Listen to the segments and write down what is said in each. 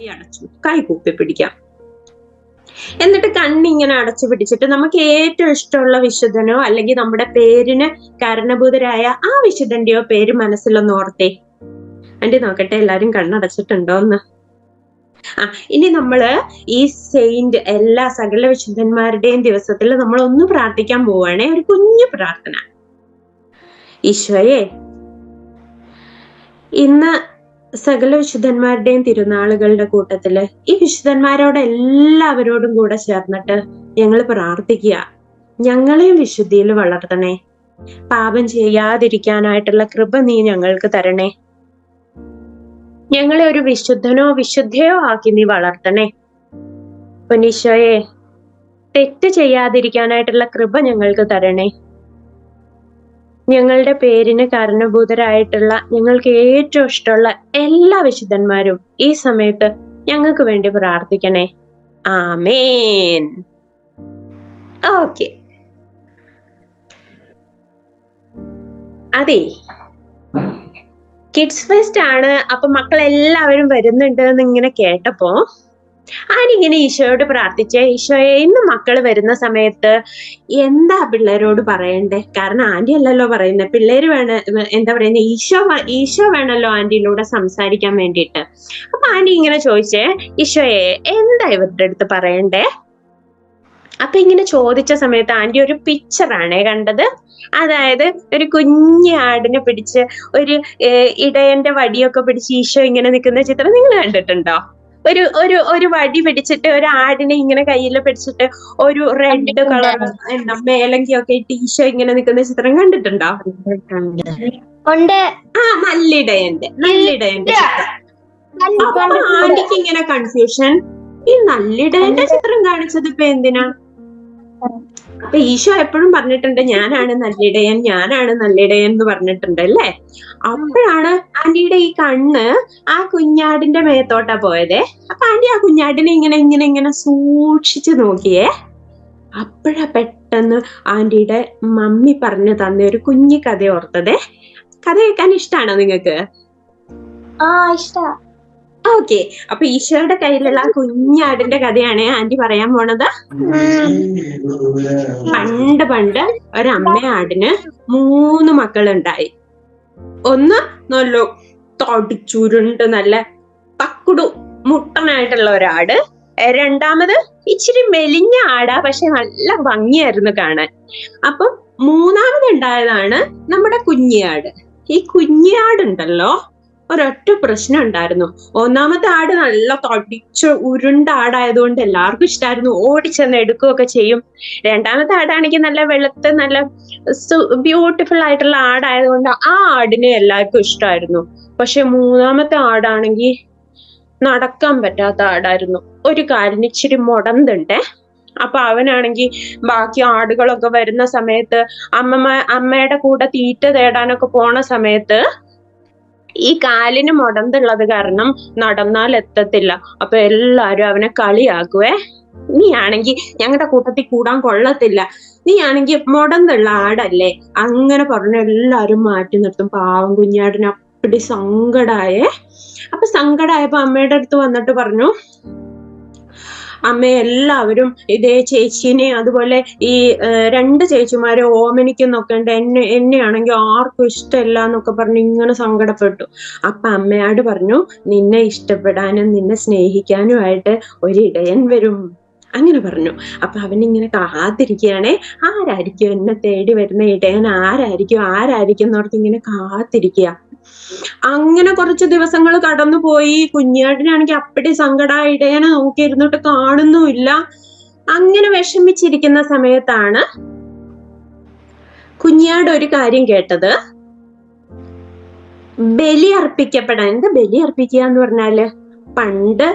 കൈ അടച്ചു. കൈ കൂപ്പി പിടിക്കാം. എന്നിട്ട് കണ്ണിങ്ങനെ അടച്ചു പിടിച്ചിട്ട് നമുക്ക് ഏറ്റവും ഇഷ്ടമുള്ള വിശുദ്ധനോ അല്ലെങ്കിൽ നമ്മുടെ പേരിന് കാരണഭൂതരായ ആ വിശുദ്ധന്റെയോ പേര് മനസ്സിലൊന്ന് ഓർത്തെ. ആന്റി നോക്കട്ടെ എല്ലാരും കണ്ണടച്ചിട്ടുണ്ടോ എന്ന് ആ ഇനി നമ്മൾ ഈ സെയിന്റ് എല്ലാ സകല വിശുദ്ധന്മാരുടെയും ദിവസത്തിൽ നമ്മൾ ഒന്ന് പ്രാർത്ഥിക്കാൻ പോവുകയാണെ. ഒരു കുഞ്ഞു പ്രാർത്ഥന. ഈശോയെ ഇന്ന് സകല വിശുദ്ധന്മാരുടെയും തിരുനാളുകളുടെ കൂട്ടത്തിൽ ഈ വിശുദ്ധന്മാരോട് എല്ലാവരോടും കൂടെ ചേർന്നിട്ട് ഞങ്ങൾ പ്രാർത്ഥിക്കുക. ഞങ്ങളെയും വിശുദ്ധിയിൽ വളർത്തണേ. പാപം ചെയ്യാതിരിക്കാനായിട്ടുള്ള കൃപ നീ ഞങ്ങൾക്ക് തരണേ. ഞങ്ങളെ ഒരു വിശുദ്ധനോ വിശുദ്ധയോ ആക്കി നീ വളർത്തണേ. പൊന്നീശോയെ തെറ്റ് ചെയ്യാതിരിക്കാനായിട്ടുള്ള കൃപ ഞങ്ങൾക്ക് തരണേ. ഞങ്ങളുടെ പേരിന് കാരണഭൂതരായിട്ടുള്ള ഞങ്ങൾക്ക് ഏറ്റവും ഇഷ്ടമുള്ള എല്ലാ വിശുദ്ധന്മാരും ഈ സമയത്ത് ഞങ്ങൾക്ക് വേണ്ടി പ്രാർത്ഥിക്കണേ. ആമേൻ. ഓക്കെ. അതെ. കിഡ്സ് ഫെസ്റ്റ് ആണ്. അപ്പൊ മക്കളെല്ലാവരും വരുന്നുണ്ട് എന്ന് ഇങ്ങനെ കേട്ടപ്പോ ആനിങ്ങനെ ഈശോയോട് പ്രാർത്ഥിച്ച? ഈശോയെ ഇന്ന് മക്കൾ വരുന്ന സമയത്ത് എന്താ പിള്ളേരോട് പറയണ്ടേ? കാരണം ആന്റി അല്ലല്ലോ പറയുന്നത് പിള്ളേര് വേണ എന്താ പറയുന്നത് ഈശോ ഈശോ വേണല്ലോ ആന്റിയിലൂടെ സംസാരിക്കാൻ വേണ്ടിയിട്ട്. അപ്പൊ ആന്റി ഇങ്ങനെ ചോദിച്ചേ ഈശോയെ എന്താ ഇവരുടെ അടുത്ത് പറയണ്ടേ? അപ്പൊ ഇങ്ങനെ ചോദിച്ച സമയത്ത് ആന്റി ഒരു പിക്ചറാണ് കണ്ടത്. അതായത് ഒരു കുഞ്ഞു ആടിനെ പിടിച്ച് ഒരു ഇടയന്റെ വടിയൊക്കെ പിടിച്ച് ഈശോ ഇങ്ങനെ നിൽക്കുന്ന ചിത്രം നിങ്ങൾ കണ്ടിട്ടുണ്ടോ? ഒരു ഒരു ഒരു വടി പിടിച്ചിട്ട് ഒരു ആടിനെ ഇങ്ങനെ കയ്യിൽ പിടിച്ചിട്ട് ഒരു റെഡ് കളർ എന്താ മേലങ്കിയൊക്കെ ഇട്ട് ഈശോ ഇങ്ങനെ നിൽക്കുന്ന ചിത്രം കണ്ടിട്ടുണ്ടോ? ഉണ്ട്. ആ നല്ലിടയന്റെ നല്ലിടയന്റെ ചിത്രം. അപ്പൊ ആന്റിക്ക് ഇങ്ങനെ കൺഫ്യൂഷൻ ഈ നല്ലിടയന്റെ ചിത്രം കാണിച്ചത് ഇപ്പൊ എന്തിനാ? അപ്പൊ ഈശോ എപ്പോഴും പറഞ്ഞിട്ടുണ്ട് ഞാനാണ് നല്ലിടയൻ ഞാനാണ് നല്ലിടയൻ എന്ന് പറഞ്ഞിട്ടുണ്ട് അല്ലേ? അപ്പോഴാണ് ആന്റിയുടെ ഈ കണ്ണ് ആ കുഞ്ഞാടിന്റെ മേത്തോട്ടാ പോയതേ. അപ്പൊ ആന്റി ആ കുഞ്ഞാടിനെ ഇങ്ങനെ ഇങ്ങനെ ഇങ്ങനെ സൂക്ഷിച്ചു നോക്കിയേ. അപ്പോഴാ പെട്ടെന്ന് ആന്റിയുടെ മമ്മി പറഞ്ഞു തന്ന ഒരു കുഞ്ഞി കഥ ഓർത്തതേ. കഥ കേൾക്കാൻ ഇഷ്ടാണോ നിങ്ങൾക്ക്? ആ ഇഷ്ട. ഓക്കെ അപ്പൊ ഈശോയുടെ കയ്യിലുള്ള ആ കുഞ്ഞാടിന്റെ കഥയാണ് ആന്റി പറയാൻ പോണത്. പണ്ട് പണ്ട് ഒരമ്മയാടിന് മൂന്ന് മക്കളുണ്ടായി. ഒന്ന് നല്ല തടിച്ചുരുണ്ട് നല്ല തക്കുടു മുട്ടനായിട്ടുള്ള ഒരാട്. രണ്ടാമത് ഇച്ചിരി മെലിഞ്ഞ ആടാ പക്ഷെ നല്ല ഭംഗിയായിരുന്നു കാണാൻ. അപ്പം മൂന്നാമത് ഉണ്ടായതാണ് നമ്മുടെ കുഞ്ഞിയാട്. ഈ കുഞ്ഞിയാടുണ്ടല്ലോ ഒരൊറ്റ പ്രശ്നം ഉണ്ടായിരുന്നു. ഒന്നാമത്തെ ആട് നല്ല തടിച്ച ഉരുണ്ട ആടായതുകൊണ്ട് എല്ലാവർക്കും ഇഷ്ടമായിരുന്നു ഓടിച്ചെന്ന് എടുക്കുകയൊക്കെ ചെയ്യും. രണ്ടാമത്തെ ആടാണെങ്കിൽ നല്ല വെളുത്ത് നല്ല ബ്യൂട്ടിഫുൾ ആയിട്ടുള്ള ആടായതുകൊണ്ട് ആ ആടിനെ എല്ലാവർക്കും ഇഷ്ടമായിരുന്നു പക്ഷെ മൂന്നാമത്തെ ആടാണെങ്കിൽ നടക്കാൻ പറ്റാത്ത ആടായിരുന്നു. ഒരു കാലിന് ഇച്ചിരി മുടന്തുണ്ടേ. അപ്പൊ അവനാണെങ്കിൽ ബാക്കി ആടുകളൊക്കെ വരുന്ന സമയത്ത് അമ്മമ്മ അമ്മയുടെ കൂടെ തീറ്റ തേടാനൊക്കെ പോണ സമയത്ത് ഈ കാലിന് മുടന്തുള്ളത് കാരണം നടന്നാൽ എത്തത്തില്ല. അപ്പൊ എല്ലാരും അവനെ കളിയാക്കുവേ. നീ ഞങ്ങളുടെ കൂട്ടത്തിൽ കൂടാൻ കൊള്ളത്തില്ല. നീ മുടന്തുള്ള ആടല്ലേ. അങ്ങനെ പറഞ്ഞ എല്ലാരും മാറ്റി നിർത്തും. പാവം കുഞ്ഞാടിന് അപ്പടി സങ്കടായേ. അപ്പൊ സങ്കടായപ്പോ അമ്മയുടെ അടുത്ത് വന്നിട്ട് പറഞ്ഞു അമ്മ എല്ലാവരും ഇതേ ചേച്ചീനെ അതുപോലെ ഈ രണ്ട് ചേച്ചിമാരെ ഓമനിക്കുന്നൊക്കെ ഉണ്ട് എന്നെ എന്നെയാണെങ്കിൽ ആർക്കും ഇഷ്ടമല്ല എന്നൊക്കെ പറഞ്ഞ് ഇങ്ങനെ സങ്കടപ്പെട്ടു. അപ്പൊ അമ്മയോട് പറഞ്ഞു നിന്നെ ഇഷ്ടപ്പെടാനും നിന്നെ സ്നേഹിക്കാനുമായിട്ട് ഒരു ഇടയൻ വരും. അങ്ങനെ പറഞ്ഞു. അപ്പൊ അവനിങ്ങനെ കാത്തിരിക്കുകയാണേ ആരായിരിക്കും എന്നെ തേടി വരുന്ന ഇടയൻ? ആരായിരിക്കും? ആരായിരിക്കും? എന്നോർത്ത് ഇങ്ങനെ കാത്തിരിക്കുക. അങ്ങനെ കുറച്ച് ദിവസങ്ങൾ കടന്നുപോയി. കുഞ്ഞാടിനാണെങ്കിൽ അപ്പടി സങ്കട ഇടയനെ നോക്കിയിരുന്നിട്ട് കാണുന്നുമില്ല. അങ്ങനെ വിഷമിച്ചിരിക്കുന്ന സമയത്താണ് കുഞ്ഞാട് ഒരു കാര്യം കേട്ടത്. ബലി അർപ്പിക്കപ്പെടാൻ. എന്താ ബലി അർപ്പിക്കുക എന്ന് പറഞ്ഞാൽ? പണ്ട്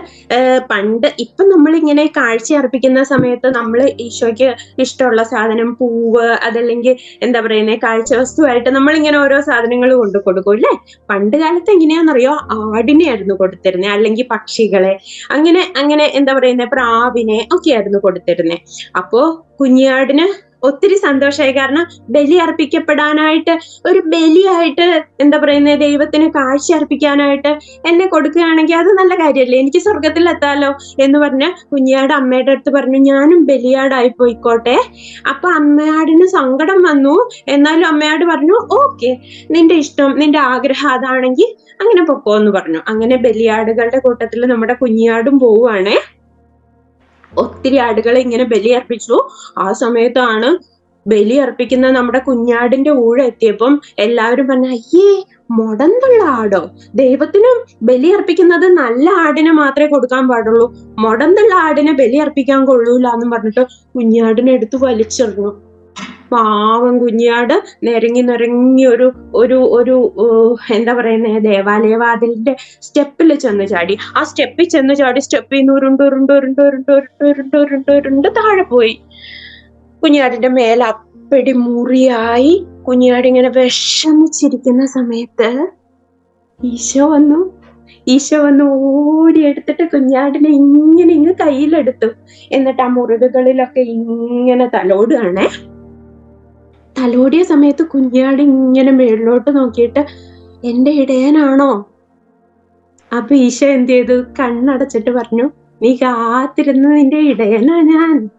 പണ്ട് ഇപ്പൊ നമ്മളിങ്ങനെ കാഴ്ച അർപ്പിക്കുന്ന സമയത്ത് നമ്മൾ ഈശോയ്ക്ക് ഇഷ്ടമുള്ള സാധനം പൂവ് അതല്ലെങ്കിൽ എന്താ പറയുന്നത് കാഴ്ച വസ്തുവായിട്ട് നമ്മളിങ്ങനെ ഓരോ സാധനങ്ങൾ കൊണ്ടു കൊടുക്കും അല്ലേ? പണ്ട് കാലത്ത് എങ്ങനെയാണെന്നറിയോ ആടിനെയായിരുന്നു കൊടുത്തിരുന്നേ. അല്ലെങ്കിൽ പക്ഷികളെ. അങ്ങനെ അങ്ങനെ എന്താ പറയുന്നത് പ്രാവിനെ ഒക്കെ ആയിരുന്നു കൊടുത്തിരുന്നേ. അപ്പോ കുഞ്ഞാടിന് ഒത്തിരി സന്തോഷമായി കാരണം ബലി അർപ്പിക്കപ്പെടാനായിട്ട് ഒരു ബലിയായിട്ട് എന്താ പറയുന്നത് ദൈവത്തിന് കാഴ്ച അർപ്പിക്കാനായിട്ട് എന്നെ കൊടുക്കുകയാണെങ്കിൽ അത് നല്ല കാര്യമല്ലേ എനിക്ക് സ്വർഗത്തിൽ എത്താലോ? എന്ന് പറഞ്ഞ് കുഞ്ഞിയാട് അമ്മയുടെ അടുത്ത് പറഞ്ഞു ഞാനും ബലിയാടായി പോയിക്കോട്ടെ. അപ്പൊ അമ്മയാടിന് സങ്കടം വന്നു. എന്നാലും അമ്മയാട് പറഞ്ഞു ഓക്കെ നിന്റെ ഇഷ്ടം നിന്റെ ആഗ്രഹം അതാണെങ്കിൽ അങ്ങനെ പൊക്കോ എന്ന് പറഞ്ഞു. അങ്ങനെ ബലിയാടുകളുടെ കൂട്ടത്തിൽ നമ്മുടെ കുഞ്ഞിയാടും പോവുകയാണേ ഒത്തിരി ആടുകളെ ഇങ്ങനെ ബലി അർപ്പിച്ചു ആ സമയത്താണ് ബലി അർപ്പിക്കുന്ന നമ്മുടെ കുഞ്ഞാടിന്റെ ഊഴ എത്തിയപ്പം എല്ലാവരും പറഞ്ഞു അയ്യേ മുടന്തുള്ള ആടോ. ദൈവത്തിന് ബലി അർപ്പിക്കുന്നത് നല്ല ആടിനെ മാത്രമേ കൊടുക്കാൻ പാടുള്ളൂ. മുടന്തുള്ള ആടിനെ ബലി അർപ്പിക്കാൻ കൊള്ളൂല എന്ന് പറഞ്ഞിട്ട് കുഞ്ഞാടിനെ എടുത്ത് വലിച്ചെറിഞ്ഞു. പാവം കുഞ്ഞാട് നിരങ്ങി നിരങ്ങി ഒരു ഒരു ഒരു എന്താ പറയുന്നേ ദേവാലയവാതിലിന്റെ സ്റ്റെപ്പിൽ ചെന്ന് ചാടി. ആ സ്റ്റെപ്പിൽ ചെന്ന് ചാടി സ്റ്റെപ്പിൽ നിന്ന് ഉരുണ്ട് ഉരുണ്ട് ഉരുണ്ട് ഉരുണ്ട് ഉരുണ്ട് ഉരുണ്ട് ഉരുണ്ട് ഉരുണ്ട് താഴെ പോയി. കുഞ്ഞാടിന്റെ മേലെ അപ്പടി മുറിയായി. കുഞ്ഞാട് ഇങ്ങനെ വിഷമിച്ചിരിക്കുന്ന സമയത്ത് ഈശോ വന്നു. ഈശോ വന്ന് ഓടി എടുത്തിട്ട് കുഞ്ഞാടിനെ ഇങ്ങനെ ഇങ്ങ് കയ്യിലെടുത്തു. എന്നിട്ട് ആ മുറിവുകളിലൊക്കെ ഇങ്ങനെ തലോടുകയാണേ. തലോടിയ സമയത്ത് കുഞ്ഞാട് ഇങ്ങനെ മേളിലോട്ട് നോക്കിയിട്ട് എന്റെ ഇടയനാണോ? അപ്പൊ ഈശ എന്ത് ചെയ്തു? കണ്ണടച്ചിട്ട് പറഞ്ഞു നീ കാത്തിരുന്ന നിന്റെ ഇടയനാ ഞാൻ.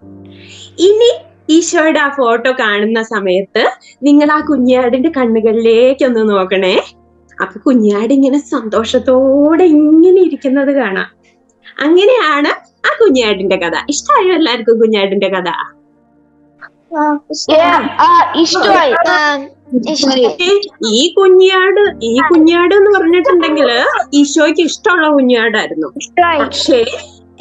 ഇനി ഈശോയുടെ ആ ഫോട്ടോ കാണുന്ന സമയത്ത് നിങ്ങൾ ആ കുഞ്ഞാടിന്റെ കണ്ണുകളിലേക്ക് ഒന്ന് നോക്കണേ. അപ്പൊ കുഞ്ഞാട് ഇങ്ങനെ സന്തോഷത്തോടെ ഇങ്ങനെ ഇരിക്കുന്നത് കാണാം. അങ്ങനെയാണ് ആ കുഞ്ഞാടിന്റെ കഥ. ഇഷ്ടമായോ എല്ലാവർക്കും കുഞ്ഞാടിന്റെ കഥ? ഇഷ്ടമായി ഈ കുഞ്ഞാട് ഈ കുഞ്ഞാട് എന്ന് പറഞ്ഞിട്ടുണ്ടെങ്കിൽ ഈശോയ്ക്ക് ഇഷ്ടമുള്ള കുഞ്ഞാടായിരുന്നു. ഇഷ്ടമായി. പക്ഷേ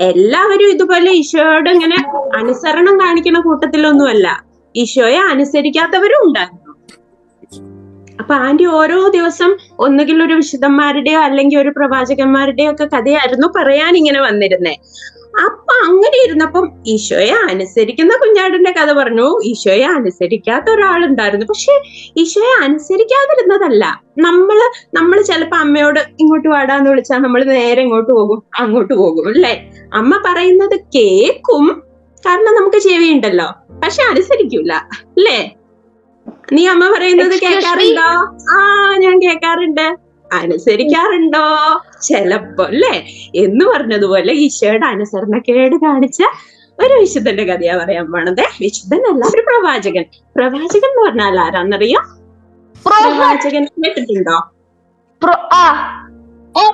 എല്ലാവരും ഇതുപോലെ ഈശോയോട് ഇങ്ങനെ അനുസരണം കാണിക്കുന്ന കൂട്ടത്തിലൊന്നുമല്ല. ഈശോയെ അനുസരിക്കാത്തവരും ഉണ്ടായിരുന്നു. അപ്പൊ ആന്റി ഓരോ ദിവസം ഒന്നുകിൽ ഒരു വിശുദ്ധന്മാരുടെയോ അല്ലെങ്കിൽ ഒരു പ്രവാചകന്മാരുടെയോ ഒക്കെ കഥയായിരുന്നു പറയാൻ ഇങ്ങനെ വന്നിരുന്നേ. അപ്പൊ അങ്ങനെ ഇരുന്നപ്പം ഈശോയെ അനുസരിക്കുന്ന കുഞ്ഞാടിന്റെ കഥ പറഞ്ഞു. ഈശോയെ അനുസരിക്കാത്ത ഒരാളുണ്ടായിരുന്നു. പക്ഷെ ഈശോയെ അനുസരിക്കാതിരുന്നതല്ല. നമ്മൾ നമ്മൾ ചിലപ്പോ അമ്മയോട് ഇങ്ങോട്ട് വാടാന്ന് വിളിച്ചാൽ നമ്മൾ നേരെ ഇങ്ങോട്ട് പോകും അങ്ങോട്ട് പോകും അല്ലെ? അമ്മ പറയുന്നത് കേക്കും. കാരണം നമുക്ക് ചെവി ഉണ്ടല്ലോ പക്ഷെ അനുസരിക്കൂല. അല്ലേ? നീ അമ്മ പറയുന്നത് കേൾക്കാറുണ്ടോ? ആ ഞാൻ കേൾക്കാറുണ്ട്. അനുസരിക്കാറുണ്ടോ? ചെലപ്പോ അല്ലേ? എന്ന് പറഞ്ഞതുപോലെ ഈശോയുടെ അനുസരണക്കേട് കാണിച്ച ഒരു വിശുദ്ധന്റെ കഥയാ പറയാൻ പോണത്. വിശുദ്ധനല്ല ഒരു പ്രവാചകൻ. പ്രവാചകൻ എന്ന് പറഞ്ഞാൽ ആരാന്നറിയോ? പ്രവാചകൻ കേട്ടിട്ടുണ്ടോ?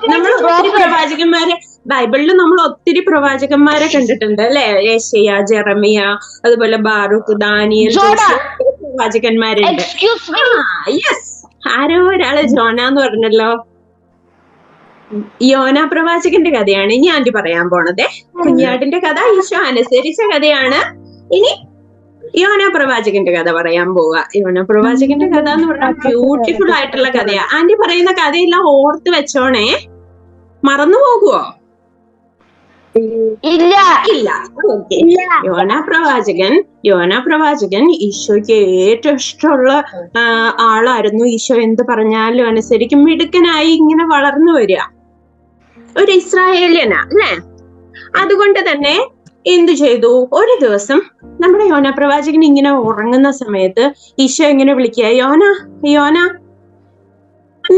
നമ്മൾ ഒത്തിരി പ്രവാചകന്മാരെ ബൈബിളിൽ നമ്മൾ ഒത്തിരി പ്രവാചകന്മാരെ കണ്ടിട്ടുണ്ട് അല്ലെ? ഏഷ്യ ജെറമിയ അതുപോലെ ബാറൂഖ് ദാനിയൽ പ്രവാചകന്മാരുണ്ട്. യെസ് ആരോ ഒരാൾ ജോന എന്ന് പറഞ്ഞല്ലോ. യോന പ്രവാചകന്റെ കഥയാണ്. ഇനി ആന്റി പറയാൻ പോണതേ. കുഞ്ഞാടിന്റെ കഥ ഈശോ അനുസരിച്ച കഥയാണ്. ഇനി യോന പ്രവാചകന്റെ കഥ പറയാൻ പോവാ. യോന പ്രവാചകന്റെ കഥ എന്ന് പറഞ്ഞാൽ ബ്യൂട്ടിഫുൾ ആയിട്ടുള്ള കഥയാ. ആന്റി പറയുന്ന കഥയെല്ലാം ഓർത്ത് വെച്ചോണേ. മറന്നു പോകുവോ? ഇല്ല. ഇല്ല. യോന പ്രവാചകൻ യോന പ്രവാചകൻ ഈശോയ്ക്ക് ഏറ്റവും ഇഷ്ടമുള്ള ആളായിരുന്നു ഈശോ എന്ത് പറഞ്ഞാലും അനുസരിക്കും. മിടുക്കനായി ഇങ്ങനെ വളർന്നു വരിക. ഒരു ഇസ്രായേലിയനാ അല്ലേ? അതുകൊണ്ട് തന്നെ എന്തു ചെയ്തു? ഒരു ദിവസം നമ്മുടെ യോന പ്രവാചകൻ ഇങ്ങനെ ഉറങ്ങുന്ന സമയത്ത് ഈശോ ഇങ്ങനെ വിളിക്കുക? യോന യോന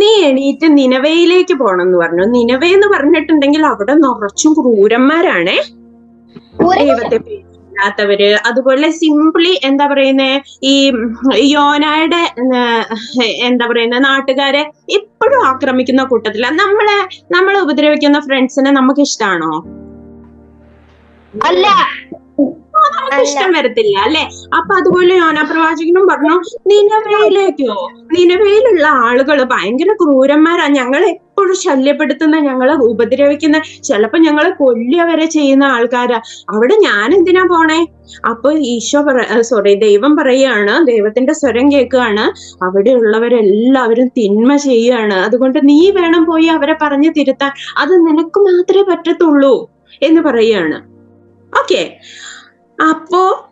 നീ എണീറ്റ് നിനവയിലേക്ക് പോണം എന്ന് പറഞ്ഞു. നിനവ എന്ന് പറഞ്ഞിട്ടുണ്ടെങ്കിൽ അവിടെ നിറച്ചും ക്രൂരന്മാരാണേ ദൈവത്തെ പേടിയില്ലാത്തവര് അതുപോലെ സിംപ്ലി എന്താ പറയുന്നേ? ഈ യോനായുടെ എന്താ പറയുന്ന? നാട്ടുകാരെ എപ്പോഴും ആക്രമിക്കുന്ന കൂട്ടത്തില. നമ്മളെ നമ്മളെ ഉപദ്രവിക്കുന്ന ഫ്രണ്ട്സിനെ നമുക്ക് ഇഷ്ടാണോ? അല്ല. ഇഷ്ടം വരത്തില്ല അല്ലെ? അപ്പൊ അതുപോലെ യോനാ പ്രവാചകനും പറഞ്ഞു നിലവയിലേക്കോ നിലവയിലുള്ള ആളുകൾ ഭയങ്കര ക്രൂരന്മാരാ. ഞങ്ങളെ എപ്പോഴും ശല്യപ്പെടുത്തുന്ന ഞങ്ങളെ ഉപദ്രവിക്കുന്ന ചിലപ്പോ ഞങ്ങളെ കൊല്ലുക വരെ ചെയ്യുന്ന ആൾക്കാരാ. അവിടെ ഞാൻ എന്തിനാ പോണേ? അപ്പൊ ഈശോ പറ സോറി ദൈവം പറയുകയാണ് ദൈവത്തിന്റെ സ്വരം കേൾക്കുകയാണ് അവിടെയുള്ളവരെല്ലാവരും തിന്മ ചെയ്യുകയാണ്. അതുകൊണ്ട് നീ വേണം പോയി അവരെ പറഞ്ഞു തിരുത്താൻ. അത് നിനക്ക് മാത്രമേ പറ്റത്തുള്ളൂ എന്ന് പറയുകയാണ്. ഓക്കെ. അപ്പോ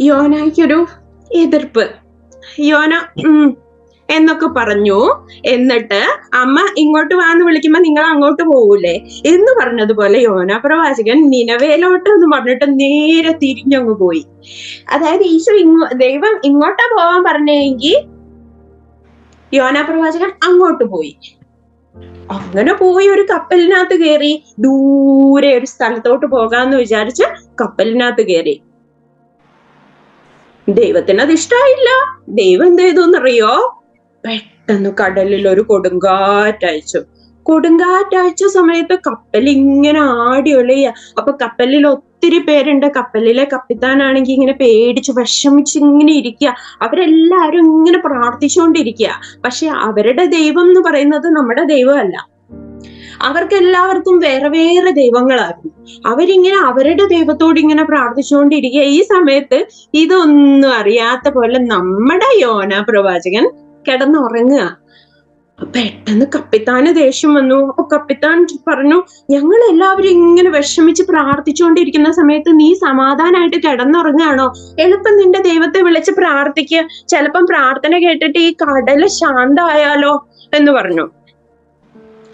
യോനയ്ക്കൊരു എതിർപ്പ്. യോന എന്നൊക്കെ പറഞ്ഞു. എന്നിട്ട് അമ്മ ഇങ്ങോട്ട് വാന്ന് വിളിക്കുമ്പോ നിങ്ങൾ അങ്ങോട്ട് പോകൂലേ? എന്ന് പറഞ്ഞതുപോലെ യോന പ്രവാചകൻ നിലവേലോട്ട് എന്ന് പറഞ്ഞിട്ട് നേരെ തിരിഞ്ഞങ്ങ് പോയി. അതായത് ഈശോ ഇങ്ങോ ദൈവം ഇങ്ങോട്ടാ പോവാൻ പറഞ്ഞെങ്കിൽ യോന പ്രവാചകൻ അങ്ങോട്ട് പോയി. അങ്ങനെ പോയി ഒരു കപ്പലിനകത്ത് കയറി ദൂരെ ഒരു സ്ഥലത്തോട്ട് പോകാന്ന് വിചാരിച്ച് കപ്പലിനകത്ത് കയറി ദൈവത്തിന് അത് ഇഷ്ടായില്ല. ദൈവം എന്ത് ചെയ്തു എന്നറിയോ? പെട്ടെന്ന് കടലിൽ ഒരു കൊടുങ്കാറ്റ് അയച്ചു കൊടുങ്കാറ്റ് അയച്ച സമയത്ത് കപ്പൽ ഇങ്ങനെ ആടി ഒളിയ. അപ്പൊ കപ്പലിൽ ഒത്തിരി പേരുണ്ട്. കപ്പലിലെ കപ്പിത്താനാണെങ്കിൽ ഇങ്ങനെ പേടിച്ച് വിഷമിച്ച് ഇങ്ങനെ ഇരിക്കുക അവരെല്ലാരും ഇങ്ങനെ പ്രാർത്ഥിച്ചുകൊണ്ടിരിക്കുക പക്ഷെ അവരുടെ ദൈവം എന്ന് പറയുന്നത് നമ്മുടെ ദൈവമല്ല. അവർക്ക് എല്ലാവർക്കും വേറെ വേറെ ദൈവങ്ങളായിരുന്നു. അവരിങ്ങനെ അവരുടെ ദൈവത്തോട് ഇങ്ങനെ പ്രാർത്ഥിച്ചുകൊണ്ടിരിക്കുക. ഈ സമയത്ത് ഇതൊന്നും അറിയാത്ത പോലെ നമ്മുടെ യോന പ്രവാചകൻ കിടന്നുറങ്ങുക. പെട്ടെന്ന് കപ്പിത്താന് ദേഷ്യം വന്നു. അപ്പൊ കപ്പിത്താൻ പറഞ്ഞു ഞങ്ങൾ എല്ലാവരും ഇങ്ങനെ വിഷമിച്ച് പ്രാർത്ഥിച്ചുകൊണ്ടിരിക്കുന്ന സമയത്ത് നീ സമാധാനമായിട്ട് കിടന്നുറങ്ങുകയാണോ? എളുപ്പം നിന്റെ ദൈവത്തെ വിളിച്ച് പ്രാർത്ഥിക്കുക ചിലപ്പം പ്രാർത്ഥന കേട്ടിട്ട് ഈ കടൽ ശാന്തമായാലോ എന്ന് പറഞ്ഞു.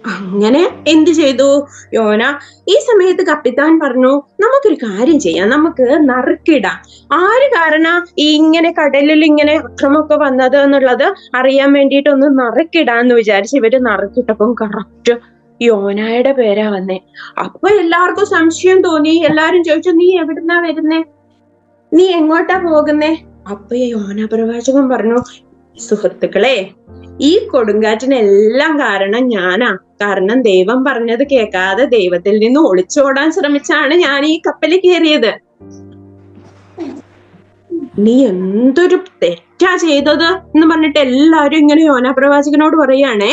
അങ്ങനെ എന്ത് ചെയ്തു? യോന ഈ സമയത്ത് കപ്പിത്താൻ പറഞ്ഞു നമുക്കൊരു കാര്യം ചെയ്യാം. നമുക്ക് നറുക്കിടാം. ആര് കാരണം ഈ ഇങ്ങനെ കടലിൽ ഇങ്ങനെ അക്രമൊക്കെ വന്നത് എന്നുള്ളത് അറിയാൻ വേണ്ടിയിട്ട് ഒന്ന് നറുക്കിടാന്ന് വിചാരിച്ച് ഇവർ നറുക്കിട്ടപ്പം കറക്റ്റ് യോനായുടെ പേരാ വന്നേ. അപ്പൊ എല്ലാവർക്കും സംശയം തോന്നി. എല്ലാരും ചോദിച്ചു നീ എവിടുന്നാ വരുന്നേ? നീ എങ്ങോട്ടാ പോകുന്നേ? അപ്പൊ യോന പ്രവാചകൻ പറഞ്ഞു സുഹൃത്തുക്കളെ ഈ കൊടുങ്കാറ്റിനെല്ലാം കാരണം ഞാനാ. കാരണം ദൈവം പറഞ്ഞത് കേൾക്കാതെ ദൈവത്തിൽ നിന്ന് ഒളിച്ചോടാൻ ശ്രമിച്ചാണ് ഞാൻ ഈ കപ്പലിൽ കയറിയത്. നീ എന്തൊരു തെറ്റാ ചെയ്തത് എന്ന് പറഞ്ഞിട്ട് എല്ലാവരും ഇങ്ങനെ യോന പ്രവാചകനോട് പറയുകയാണേ.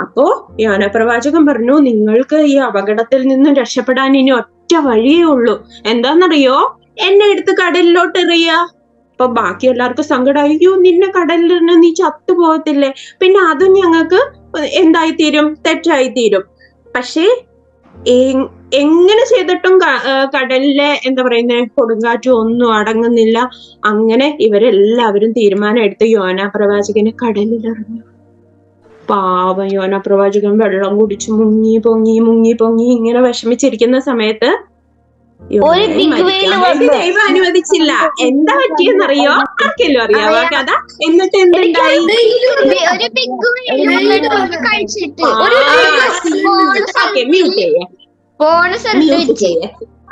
അപ്പോ യോന പ്രവാചകൻ പറഞ്ഞു നിങ്ങൾക്ക് ഈ അപകടത്തിൽ നിന്നും രക്ഷപ്പെടാൻ ഇനി ഒറ്റ വഴിയേ ഉള്ളൂ. എന്താന്നറിയോ എന്നെ എടുത്ത് കടലിലോട്ട് എറിയ അപ്പൊ ബാക്കി എല്ലാവർക്കും സങ്കടമായി അയ്യോ നിന്നെ കടലിൽ നീ ചത്തു പോകത്തില്ലേ? പിന്നെ അതും ഞങ്ങൾക്ക് എന്തായി തീരും തെറ്റായി തീരും പക്ഷേ എങ്ങനെ ചെയ്തിട്ടും കടലിലെ എന്താ പറയുന്നേ കൊടുങ്കാറ്റും ഒന്നും അടങ്ങുന്നില്ല. അങ്ങനെ ഇവരെല്ലാവരും തീരുമാനം എടുത്ത് യോന പ്രവാചകനെ കടലിൽ ഇറങ്ങി പാവം യോന പ്രവാചകൻ വെള്ളം കുടിച്ച് മുങ്ങി പൊങ്ങി മുങ്ങി പൊങ്ങി ഇങ്ങനെ വിഷമിച്ചിരിക്കുന്ന സമയത്ത് ദൈവം അനുവദിച്ചില്ല. എന്താ പറ്റിയെന്നറിയോ? ആർക്കല്ലോ അറിയാവോ? കഥ എന്നിട്ട് എന്തുണ്ടായി?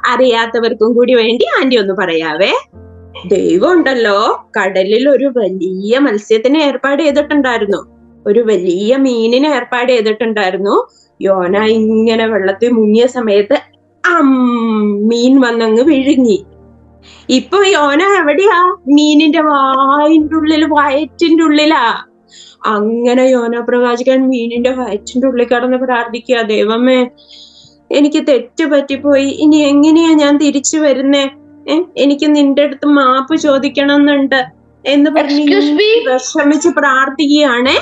അറിയാത്തവർക്കും കൂടി വേണ്ടി ആന്റി ഒന്ന് പറയാവേ. ദൈവം ഉണ്ടല്ലോ. കടലിൽ ഒരു വലിയ മത്സ്യത്തിന് ഏർപ്പാട് ചെയ്തിട്ടുണ്ടായിരുന്നു. ഒരു വലിയ മീനിനെ ഏർപ്പാട് ചെയ്തിട്ടുണ്ടായിരുന്നു. യോന ഇങ്ങനെ വെള്ളത്തിൽ മുങ്ങിയ സമയത്ത് മീൻ വന്നങ്ങ് വിഴുങ്ങി. ഇപ്പൊ യോന എവിടെയാ? മീനിന്റെ വായിന്റെ ഉള്ളിൽ വയറ്റിന്റെ ഉള്ളിലാ. അങ്ങനെ യോന പ്രവാചകൻ മീനിന്റെ വയറ്റിന്റെ ഉള്ളിൽ കടന്ന് പ്രാർത്ഥിക്കുക. ദൈവമേ എനിക്ക് തെറ്റ് പറ്റിപ്പോയി. ഇനി എങ്ങനെയാ ഞാൻ തിരിച്ചു വരുന്നേ? എനിക്ക് നിന്റെ അടുത്ത് മാപ്പ് ചോദിക്കണം എന്നുണ്ട് എന്ന് പറഞ്ഞ് വിഷമിച്ച് പ്രാർത്ഥിക്കുകയാണേ.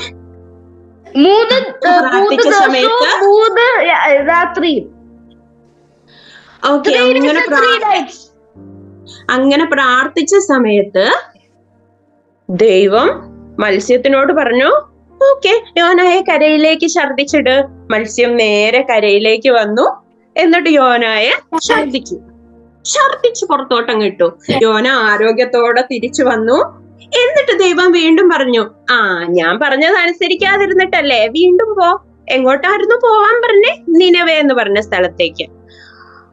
മൂന്ന് പ്രാർത്ഥിച്ച സമയത്ത് രാത്രിയും. ഓക്കെ അങ്ങനെ. അങ്ങനെ പ്രാർത്ഥിച്ച സമയത്ത് ദൈവം മത്സ്യത്തിനോട് പറഞ്ഞു ഓക്കെ യോനായെ കരയിലേക്ക് ഛർദിച്ചിട് മത്സ്യം നേരെ കരയിലേക്ക് വന്നു. എന്നിട്ട് യോനായെ ഛർദിച്ചു ഛർദിച്ച് പുറത്തോട്ടം ഇട്ടു. യോന ആരോഗ്യത്തോടെ തിരിച്ചു വന്നു. എന്നിട്ട് ദൈവം വീണ്ടും പറഞ്ഞു ആ ഞാൻ പറഞ്ഞത് അനുസരിക്കാതിരുന്നിട്ടല്ലേ? വീണ്ടും പോ. എങ്ങോട്ടായിരുന്നു പോവാൻ പറഞ്ഞേ? നിനവേ എന്ന് പറഞ്ഞ സ്ഥലത്തേക്ക്.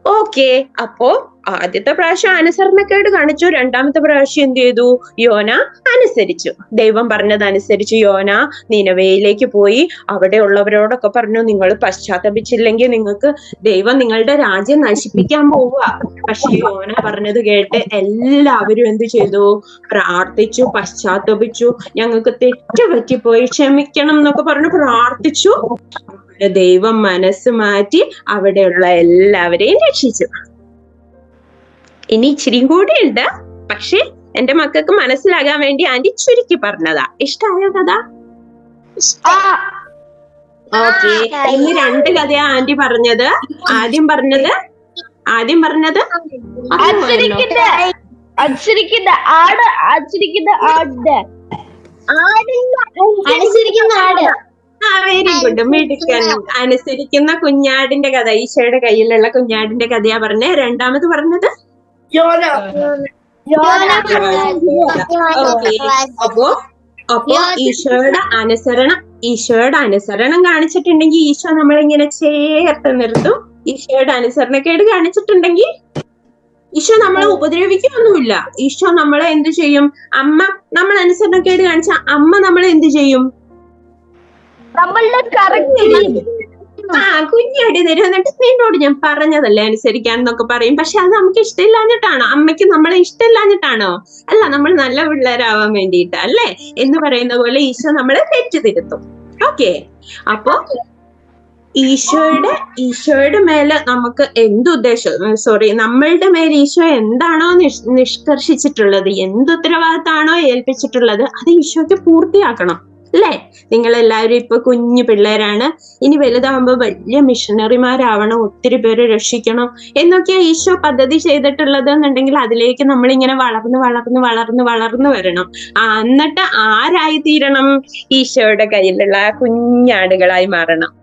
ഓക്കെ അപ്പോ ആദ്യത്തെ പ്രാവശ്യം അനുസരണക്കേട് കാണിച്ചു. രണ്ടാമത്തെ പ്രാവശ്യം എന്ത് ചെയ്തു? യോന അനുസരിച്ചു. ദൈവം പറഞ്ഞത് അനുസരിച്ച് യോന നിനവയിലേക്ക് പോയി. അവിടെ ഉള്ളവരോടൊക്കെ പറഞ്ഞു നിങ്ങൾ പശ്ചാത്തപിച്ചില്ലെങ്കിൽ നിങ്ങൾക്ക് ദൈവം നിങ്ങളുടെ രാജ്യം നശിപ്പിക്കാൻ പോവുക. പക്ഷെ യോന പറഞ്ഞത് കേട്ട് എല്ലാവരും എന്ത് ചെയ്തു? പ്രാർത്ഥിച്ചു പശ്ചാത്തപിച്ചു. ഞങ്ങൾക്ക് തെറ്റ് പറ്റിപ്പോയി ക്ഷമിക്കണം എന്നൊക്കെ പറഞ്ഞു പ്രാർത്ഥിച്ചു. ദൈവം മനസ്സ് മാറ്റി അവിടെയുള്ള എല്ലാവരെയും രക്ഷിച്ചു. ഇനി ഇച്ചിരി കൂടി ഉണ്ട്. പക്ഷെ എന്റെ മക്കൾക്ക് മനസ്സിലാകാൻ വേണ്ടി ആന്റി ചുരുക്കി പറഞ്ഞതാ. ഇഷ്ടായോ കഥ? ഓക്കെ. ഇനി രണ്ട് കഥയാ ആന്റി പറഞ്ഞത്. ആദ്യം പറഞ്ഞത്? ആദ്യം പറഞ്ഞത്? അനുസരിക്കുന്ന ആട് അച്ചിരിക്കുന്ന ആടിന്റെ. അനുസരിക്കുന്ന ആട്. ആ വെരി ഗുഡ് മിടുക്കൻ അനുസരിക്കുന്ന കുഞ്ഞാടിന്റെ കഥ ഈശോയുടെ കയ്യിലുള്ള കുഞ്ഞാടിന്റെ കഥയാ പറഞ്ഞേ. രണ്ടാമത് പറഞ്ഞത്? അപ്പോ അപ്പോ ഈശോയുടെ അനുസരണം ഈശോയുടെ അനുസരണം കാണിച്ചിട്ടുണ്ടെങ്കിൽ ഈശോ നമ്മളിങ്ങനെ ചേർത്ത് നിർത്തും. ഈശോയുടെ അനുസരണക്കേട് കാണിച്ചിട്ടുണ്ടെങ്കിൽ ഈശോ നമ്മളെ ഉപദ്രവിക്കൊന്നുമില്ല ഈശോ നമ്മളെ എന്ത് ചെയ്യും? അമ്മ നമ്മൾ അനുസരണക്കേട് കാണിച്ച അമ്മ നമ്മളെ എന്ത് ചെയ്യും? നമ്മളുടെ ആ കുഞ്ഞടി തരും. എന്നിട്ട് നിന്നോട് ഞാൻ പറഞ്ഞതല്ലേ അനുസരിക്കാൻ എന്നൊക്കെ പറയും. പക്ഷെ അത് നമുക്ക് ഇഷ്ടമില്ലാഞ്ഞിട്ടാണോ? അമ്മയ്ക്ക് നമ്മളെ ഇഷ്ടമില്ലാഞ്ഞിട്ടാണോ? അല്ല നമ്മൾ നല്ല പിള്ളേരാവാൻ വേണ്ടിയിട്ട് അല്ലേ? എന്ന് പറയുന്ന പോലെ ഈശോ നമ്മളെ തെറ്റ് തിരുത്തും ഓക്കെ? അപ്പൊ ഈശോയുടെ ഈശോയുടെ മേലെ നമുക്ക് എന്തുദ്ദേശം? സോറി നമ്മളുടെ മേലെ ഈശോ എന്താണോ നിഷ് നിഷ്കർഷിച്ചിട്ടുള്ളത് എന്ത് ഉത്തരവാദിത്തമാണോ ഏൽപ്പിച്ചിട്ടുള്ളത് അത് ഈശോയ്ക്ക് പൂർത്തിയാക്കണം. അല്ലേ നിങ്ങൾ എല്ലാവരും ഇപ്പൊ കുഞ്ഞു പിള്ളേരാണ്. ഇനി വലുതാകുമ്പോൾ വലിയ മിഷണറിമാരാവണം ഒത്തിരി പേരെ രക്ഷിക്കണം. എന്നൊക്കെയാ ഈശോ പദ്ധതി ചെയ്തിട്ടുള്ളത് എന്നുണ്ടെങ്കിൽ അതിലേക്ക് നമ്മൾ ഇങ്ങനെ വളർന്ന് വളർന്ന് വളർന്ന് വളർന്ന് വരണം. എന്നിട്ട് ആരായി തീരണം ഈശോയുടെ കയ്യിലുള്ള കുഞ്ഞാടുകളായി മാറണം.